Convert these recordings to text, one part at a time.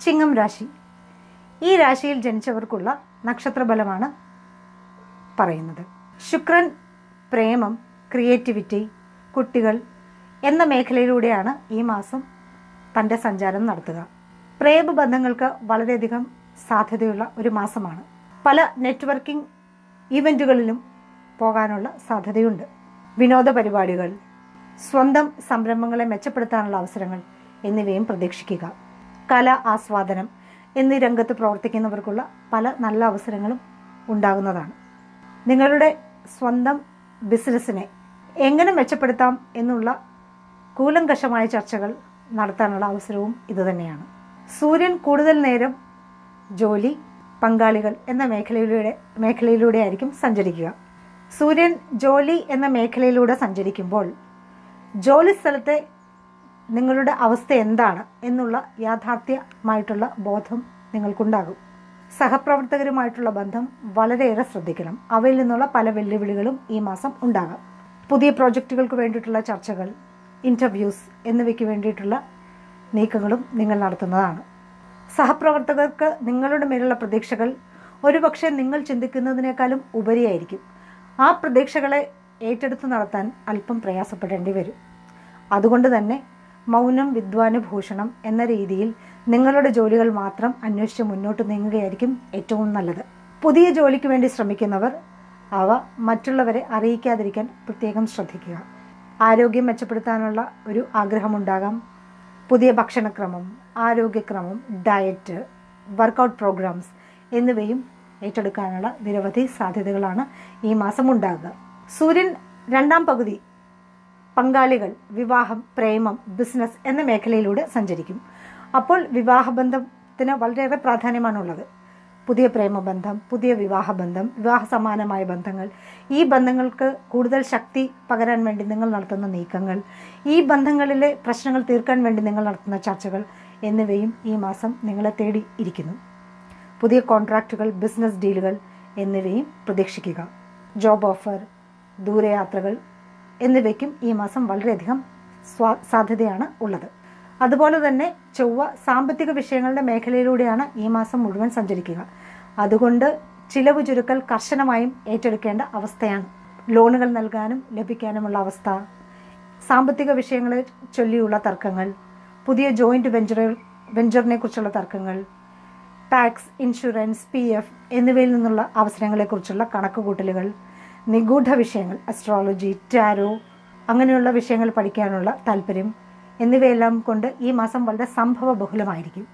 ചിങ്ങം രാശി. ഈ രാശിയിൽ ജനിച്ചവർക്കുള്ള നക്ഷത്രബലമാണ് പറയുന്നത്. ശുക്രൻ പ്രേമം ക്രിയേറ്റിവിറ്റി കുട്ടികൾ എന്ന മേഖലയിലൂടെയാണ് ഈ മാസം തന്റെ സഞ്ചാരം നടത്തുക. പ്രേമ ബന്ധങ്ങൾക്ക് വളരെയധികം സാധ്യതയുള്ള ഒരു മാസമാണ്. പല നെറ്റ്വർക്കിംഗ് ഇവന്റുകളിലും പോകാനുള്ള സാധ്യതയുണ്ട്. വിനോദ പരിപാടികൾ സ്വന്തം സംരംഭങ്ങളെ മെച്ചപ്പെടുത്താനുള്ള അവസരങ്ങൾ എന്നിവയും പ്രതീക്ഷിക്കുക. കല ആസ്വാദനം എന്നീ രംഗത്ത് പ്രവർത്തിക്കുന്നവർക്കുള്ള പല നല്ല അവസരങ്ങളും ഉണ്ടാകുന്നതാണ്. നിങ്ങളുടെ സ്വന്തം ബിസിനസ്സിനെ എങ്ങനെ മെച്ചപ്പെടുത്താം എന്നുള്ള കൂലങ്കഷമായ ചർച്ചകൾ നടത്താനുള്ള അവസരവും ഇതുതന്നെയാണ് സൂര്യൻ കൂടുതൽ നേരം ജോലി പങ്കാളികൾ എന്ന മേഖലയിലൂടെ മേഖലയിലൂടെ ആയിരിക്കും സഞ്ചരിക്കുക. സൂര്യൻ ജോലി എന്ന മേഖലയിലൂടെ സഞ്ചരിക്കുമ്പോൾ ജോലി സ്ഥലത്തെ നിങ്ങളുടെ അവസ്ഥ എന്താണ് എന്നുള്ള യാഥാർത്ഥ്യമായിട്ടുള്ള ബോധം നിങ്ങൾക്കുണ്ടാകും. സഹപ്രവർത്തകരുമായിട്ടുള്ള ബന്ധം വളരെയേറെ ശ്രദ്ധിക്കണം. അവയിൽ നിന്നുള്ള പല വെല്ലുവിളികളും ഈ മാസം ഉണ്ടാകാം. പുതിയ പ്രോജക്റ്റുകൾക്ക് വേണ്ടിയിട്ടുള്ള ചർച്ചകൾ ഇന്റർവ്യൂസ് എന്നിവയ്ക്ക് വേണ്ടിയിട്ടുള്ള നീക്കങ്ങളും നിങ്ങൾ നടത്തുന്നതാണ്. സഹപ്രവർത്തകർക്ക് നിങ്ങളുടെ മേലുള്ള പ്രതീക്ഷകൾ ഒരുപക്ഷെ നിങ്ങൾ ചിന്തിക്കുന്നതിനേക്കാളും ഉപരിയായിരിക്കും. ആ പ്രതീക്ഷകളെ ഏറ്റെടുത്ത് നടത്താൻ അല്പം പ്രയാസപ്പെടേണ്ടി വരും. അതുകൊണ്ട് തന്നെ മൗനം വിദ്വാനുഭൂഷണം എന്ന രീതിയിൽ നിങ്ങളുടെ ജോലികൾ മാത്രം അന്വേഷിച്ച് മുന്നോട്ട് നീങ്ങുകയായിരിക്കും ഏറ്റവും നല്ലത്. പുതിയ ജോലിക്ക് വേണ്ടി ശ്രമിക്കുന്നവർ അവ മറ്റുള്ളവരെ അറിയിക്കാതിരിക്കാൻ പ്രത്യേകം ശ്രദ്ധിക്കുക. ആരോഗ്യം മെച്ചപ്പെടുത്താനുള്ള ഒരു ആഗ്രഹമുണ്ടാകാം. പുതിയ ഭക്ഷണക്രമം ആരോഗ്യക്രമം ഡയറ്റ് വർക്കൗട്ട് പ്രോഗ്രാംസ് എന്നിവയും ഏറ്റെടുക്കാനുള്ള നിരവധി സാധ്യതകളാണ് ഈ മാസം ഉണ്ടാകുക. സൂര്യൻ രണ്ടാം പകുതി പങ്കാളികൾ വിവാഹം പ്രേമം ബിസിനസ് എന്ന മേഖലയിലൂടെ സഞ്ചരിക്കും. അപ്പോൾ വിവാഹബന്ധത്തിന് വളരെയേറെ പ്രാധാന്യമാണുള്ളത്. പുതിയ പ്രേമബന്ധം പുതിയ വിവാഹബന്ധം വിവാഹ സമാനമായ ബന്ധങ്ങൾ ഈ ബന്ധങ്ങൾക്ക് കൂടുതൽ ശക്തി പകരാൻ വേണ്ടി നിങ്ങൾ നടത്തുന്ന നീക്കങ്ങൾ ഈ ബന്ധങ്ങളിലെ പ്രശ്നങ്ങൾ തീർക്കാൻ വേണ്ടി നിങ്ങൾ നടത്തുന്ന ചർച്ചകൾ എന്നിവയും ഈ മാസം നിങ്ങളെ തേടി ഇരിക്കുന്നു. പുതിയ കോൺട്രാക്റ്റുകൾ ബിസിനസ് ഡീലുകൾ എന്നിവയും പ്രതീക്ഷിക്കുക. ജോബ് ഓഫർ ദൂരയാത്രകൾ എന്നിവയ്ക്കും ഈ മാസം വളരെയധികം സ്വാ സാധ്യതയാണ് ഉള്ളത്. അതുപോലെ തന്നെ ചൊവ്വ സാമ്പത്തിക വിഷയങ്ങളുടെ മേഖലയിലൂടെയാണ് ഈ മാസം മുഴുവൻ സഞ്ചരിക്കുക. അതുകൊണ്ട് ചിലവ് ചുരുക്കൽ കർശനമായും ഏറ്റെടുക്കേണ്ട അവസ്ഥയാണ്. ലോണുകൾ നൽകാനും ലഭിക്കാനുമുള്ള അവസ്ഥ സാമ്പത്തിക വിഷയങ്ങളെ ചൊല്ലിയുള്ള തർക്കങ്ങൾ പുതിയ ജോയിന്റ് വെഞ്ചറുകൾ വെഞ്ചറിനെ കുറിച്ചുള്ള തർക്കങ്ങൾ ടാക്സ് ഇൻഷുറൻസ് പി എഫ് എന്നിവയിൽ നിന്നുള്ള അവസരങ്ങളെക്കുറിച്ചുള്ള കണക്കുകൂട്ടലുകൾ നിഗൂഢ വിഷയങ്ങൾ അസ്ട്രോളജി ടാരോ അങ്ങനെയുള്ള വിഷയങ്ങൾ പഠിക്കാനുള്ള താല്പര്യം എന്നിവയെല്ലാം കൊണ്ട് ഈ മാസം വളരെ സംഭവ ബഹുലമായിരിക്കും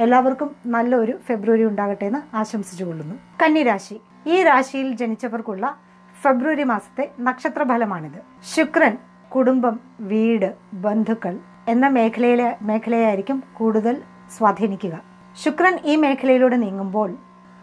എല്ലാവർക്കും നല്ലൊരു ഫെബ്രുവരി ഉണ്ടാകട്ടെ എന്ന് ആശംസിച്ചുകൊള്ളുന്നു കന്നിരാശി. ഈ രാശിയിൽ ജനിച്ചവർക്കുള്ള ഫെബ്രുവരി മാസത്തെ നക്ഷത്രഫലമാണിത്. ശുക്രൻ കുടുംബം വീട് ബന്ധുക്കൾ എന്ന മേഖലയിലെ മേഖലയായിരിക്കും കൂടുതൽ സ്വാധീനിക്കുക. ശുക്രൻ ഈ മേഖലയിലൂടെ നീങ്ങുമ്പോൾ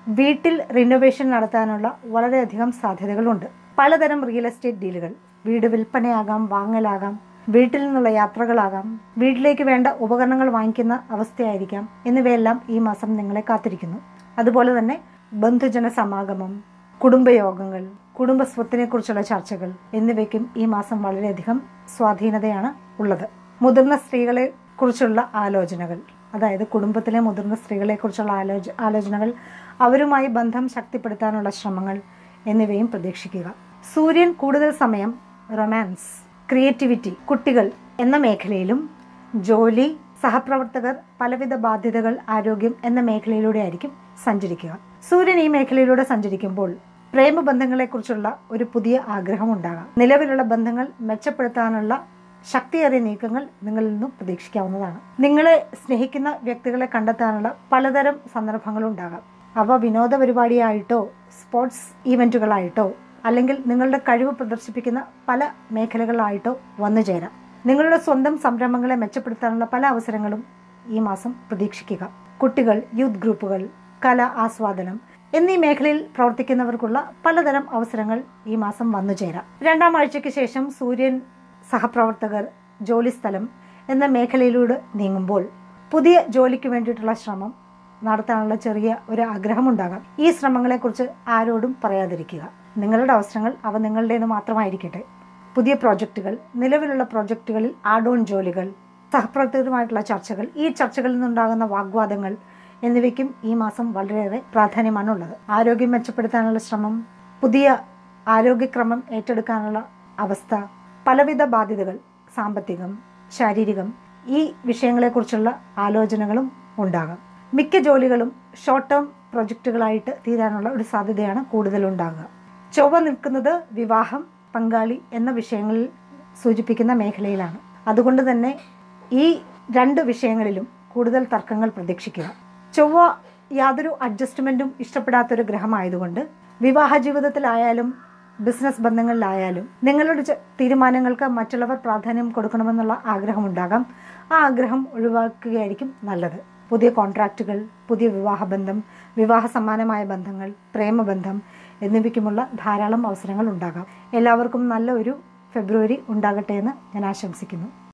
വീട്ടിൽ റിനോവേഷൻ നടത്താനുള്ള വളരെയധികം സാധ്യതകളുണ്ട്. പലതരം റിയൽ എസ്റ്റേറ്റ് ഡീലുകൾ വീട് വിൽപ്പനയാകാം വാങ്ങലാകാം വീട്ടിൽ നിന്നുള്ള യാത്രകളാകാം വീട്ടിലേക്ക് വേണ്ട ഉപകരണങ്ങൾ വാങ്ങിക്കുന്ന അവസ്ഥയായിരിക്കാം എന്നിവയെല്ലാം ഈ മാസം നിങ്ങളെ കാത്തിരിക്കുന്നു. അതുപോലെ തന്നെ ബന്ധുജന സമാഗമം കുടുംബയോഗങ്ങൾ കുടുംബ സ്വത്തിനെ കുറിച്ചുള്ള ചർച്ചകൾ എന്നിവയ്ക്കും ഈ മാസം വളരെയധികം സ്വാധീനതയാണ് ഉള്ളത്. മുതിർന്ന സ്ത്രീകളെ കുറിച്ചുള്ള ആലോചനകൾ. അതായത് കുടുംബത്തിലെ മുതിർന്ന സ്ത്രീകളെക്കുറിച്ചുള്ള ആലോച ആലോചനകൾ അവരുമായി ബന്ധം ശക്തിപ്പെടുത്താനുള്ള ശ്രമങ്ങൾ എന്നിവയും പ്രതീക്ഷിക്കുക. സൂര്യൻ കൂടുതൽ സമയം റൊമാൻസ് ക്രിയേറ്റിവിറ്റി കുട്ടികൾ എന്ന മേഖലയിലും ജോലി സഹപ്രവർത്തകർ പലവിധ ബാധ്യതകൾ ആരോഗ്യം എന്ന മേഖലയിലൂടെ ആയിരിക്കും സഞ്ചരിക്കുക. സൂര്യൻ ഈ മേഖലയിലൂടെ സഞ്ചരിക്കുമ്പോൾ പ്രേമബന്ധങ്ങളെക്കുറിച്ചുള്ള ഒരു പുതിയ ആഗ്രഹം ഉണ്ടാകാം. നിലവിലുള്ള ബന്ധങ്ങൾ മെച്ചപ്പെടുത്താനുള്ള ശക്തിയേറിയ നീക്കങ്ങൾ നിങ്ങളിൽ നിന്നും പ്രതീക്ഷിക്കാവുന്നതാണ്. നിങ്ങളെ സ്നേഹിക്കുന്ന വ്യക്തികളെ കണ്ടെത്താനുള്ള പലതരം സന്ദർഭങ്ങളുണ്ടാകാം. അവ വിനോദ പരിപാടിയായിട്ടോ സ്പോർട്സ് ഈവന്റുകളായിട്ടോ അല്ലെങ്കിൽ നിങ്ങളുടെ കഴിവ് പ്രദർശിപ്പിക്കുന്ന പല മേഖലകളായിട്ടോ വന്നു ചേരാം. നിങ്ങളുടെ സ്വന്തം സംരംഭങ്ങളെ മെച്ചപ്പെടുത്താനുള്ള പല അവസരങ്ങളും ഈ മാസം പ്രതീക്ഷിക്കുക. കുട്ടികൾ യൂത്ത് ഗ്രൂപ്പുകൾ കല ആസ്വാദനം എന്നീ മേഖലയിൽ പ്രവർത്തിക്കുന്നവർക്കുള്ള പലതരം അവസരങ്ങൾ ഈ മാസം വന്നു ചേരാം. രണ്ടാം ആഴ്ചയ്ക്ക് ശേഷം സൂര്യൻ സഹപ്രവർത്തകർ ജോലിസ്ഥലം എന്ന മേഖലയിലൂടെ നീങ്ങുമ്പോൾ പുതിയ ജോലിക്ക് വേണ്ടിയിട്ടുള്ള ശ്രമം നടത്താനുള്ള ചെറിയ ഒരു ആഗ്രഹമുണ്ടാകാം. ഈ ശ്രമങ്ങളെക്കുറിച്ച് ആരോടും പറയാതിരിക്കുക. നിങ്ങളുടെ അവസരങ്ങൾ അവ നിങ്ങളുടേത് മാത്രമായിരിക്കട്ടെ. പുതിയ പ്രോജക്റ്റുകൾ നിലവിലുള്ള പ്രോജക്റ്റുകളിൽ ആഡ് ഓൺ ജോലികൾ സഹപ്രവർത്തകരുമായിട്ടുള്ള ചർച്ചകൾ ഈ ചർച്ചകളിൽ നിന്നുണ്ടാകുന്ന വാഗ്വാദങ്ങൾ എന്നിവയ്ക്കും ഈ മാസം വളരെയേറെ പ്രാധാന്യമാണുള്ളത്. ആരോഗ്യം മെച്ചപ്പെടുത്താനുള്ള ശ്രമം പുതിയ ആരോഗ്യക്രമം ഏറ്റെടുക്കാനുള്ള അവസ്ഥ പലവിധ ബാധ്യതകൾ സാമ്പത്തികം ശാരീരികം ഈ വിഷയങ്ങളെക്കുറിച്ചുള്ള ആലോചനകളും ഉണ്ടാകാം. മിക്ക ജോലികളും ഷോർട്ട് ടേം പ്രൊജക്റ്റുകളായിട്ട് തീരാനുള്ള ഒരു സാധ്യതയാണ് കൂടുതലുണ്ടാകുക. ചൊവ്വ നിൽക്കുന്നത് വിവാഹം പങ്കാളി എന്ന വിഷയങ്ങളിൽ സൂചിപ്പിക്കുന്ന മേഖലയിലാണ്. അതുകൊണ്ട് തന്നെ ഈ രണ്ട് വിഷയങ്ങളിലും കൂടുതൽ തർക്കങ്ങൾ പ്രതീക്ഷിക്കുക. ചൊവ്വ യാതൊരു അഡ്ജസ്റ്റ്മെന്റും ഇഷ്ടപ്പെടാത്തൊരു ഗ്രഹമായതുകൊണ്ട് വിവാഹ ജീവിതത്തിലായാലും ബിസിനസ് ബന്ധങ്ങളിലായാലും നിങ്ങളുടെ തീരുമാനങ്ങൾക്ക് മറ്റുള്ളവർ പ്രാധാന്യം കൊടുക്കണമെന്നുള്ള ആഗ്രഹമുണ്ടാകാം. ആ ആഗ്രഹം ഒഴിവാക്കുകയായിരിക്കും നല്ലത്. പുതിയ കോൺട്രാക്റ്റുകൾ പുതിയ വിവാഹബന്ധം വിവാഹ സമ്മാനമായ ബന്ധങ്ങൾ പ്രേമബന്ധം എന്നിവയ്ക്കുമുള്ള ധാരാളം അവസരങ്ങൾ ഉണ്ടാകാം. എല്ലാവർക്കും നല്ല ഒരു ഫെബ്രുവരി ഉണ്ടാകട്ടെ എന്ന് ഞാൻ ആശംസിക്കുന്നു.